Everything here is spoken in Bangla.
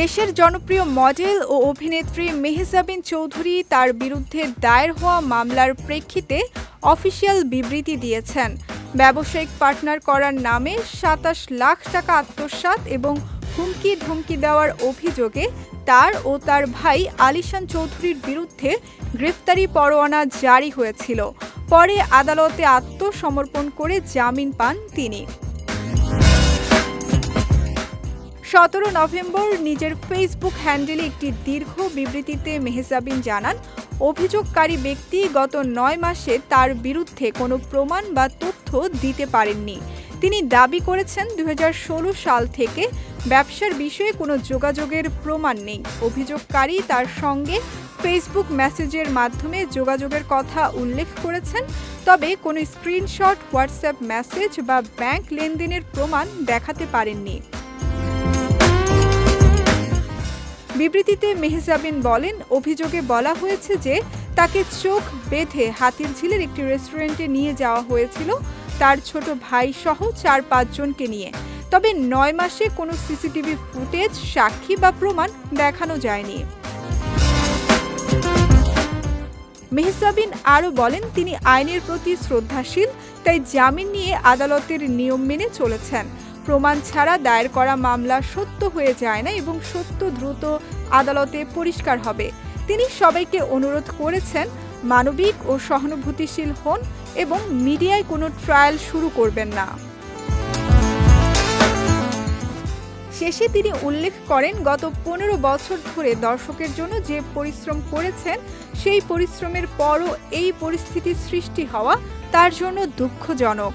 দেশের জনপ্রিয় মডেল ও অভিনেত্রী মেহজাবিন চৌধুরী তার বিরুদ্ধে দায়ের হওয়া মামলার প্রেক্ষিতে অফিসিয়াল বিবৃতি দিয়েছেন। ব্যবসায়িক পার্টনার করার নামে সাতাশ লাখ টাকা আত্মসাৎ এবং হুমকি ধমকি দেওয়ার অভিযোগে তার ও তার ভাই আলিশান চৌধুরীর বিরুদ্ধে গ্রেফতারি পরোয়ানা জারি হয়েছিল। পরে আদালতে আত্মসমর্পণ করে জামিন পান তিনি। সতেরো নভেম্বর নিজের ফেসবুক হ্যান্ডেলে একটি দীর্ঘ বিবৃতিতে মেহজাবিন জানান, অভিযোগকারী ব্যক্তি গত নয় মাসে তার বিরুদ্ধে কোনো প্রমাণ বা তথ্য দিতে পারেননি। তিনি দাবি করেছেন দু হাজার ষোলো সাল থেকে ব্যবসার বিষয়ে কোনো যোগাযোগের প্রমাণ নেই। অভিযোগকারী তার সঙ্গে ফেসবুক মেসেজের মাধ্যমে যোগাযোগের কথা উল্লেখ করেছেন, তবে কোনো স্ক্রিনশট হোয়াটসঅ্যাপ মেসেজ বা ব্যাংক লেনদেনের প্রমাণ দেখাতে পারেননি। বিবৃতিতে মেহজাবিন বলেন, অভিযোগে বলা হয়েছে যে তাকে চোখ বেঁধে হাতিরঝিলের একটি রেস্টুরেন্টে নিয়ে যাওয়া হয়েছিল। তার ছোট ভাই সহ চার পাঁচজনকে নিয়ে। তবে নয় মাসে কোনো সিসিটিভি ফুটেজ, সাক্ষী বা প্রমাণ দেখানো যায়নি। মেহজাবিন আরও বলেন, তিনি আইনের প্রতি শ্রদ্ধাশীল, তাই জামিন নিয়ে আদালতের নিয়ম মেনে চলেছেন। প্রমাণ ছাড়া দায়ের করা মামলা সত্য হয়ে যায় না এবং সত্য দ্রুত আদালতে পরিষ্কার হবে। তিনি সবাইকে অনুরোধ করেছেন, মানবিক ও সহানুভূতিশীল হন এবং মিডিয়ায় কোনো ট্রায়াল শুরু করবেন না। শেষে তিনি উল্লেখ করেন, গত পনেরো বছর ধরে দর্শকের জন্য যে পরিশ্রম করেছেন, সেই পরিশ্রমের পরও এই পরিস্থিতি সৃষ্টি হওয়া তার জন্য দুঃখজনক।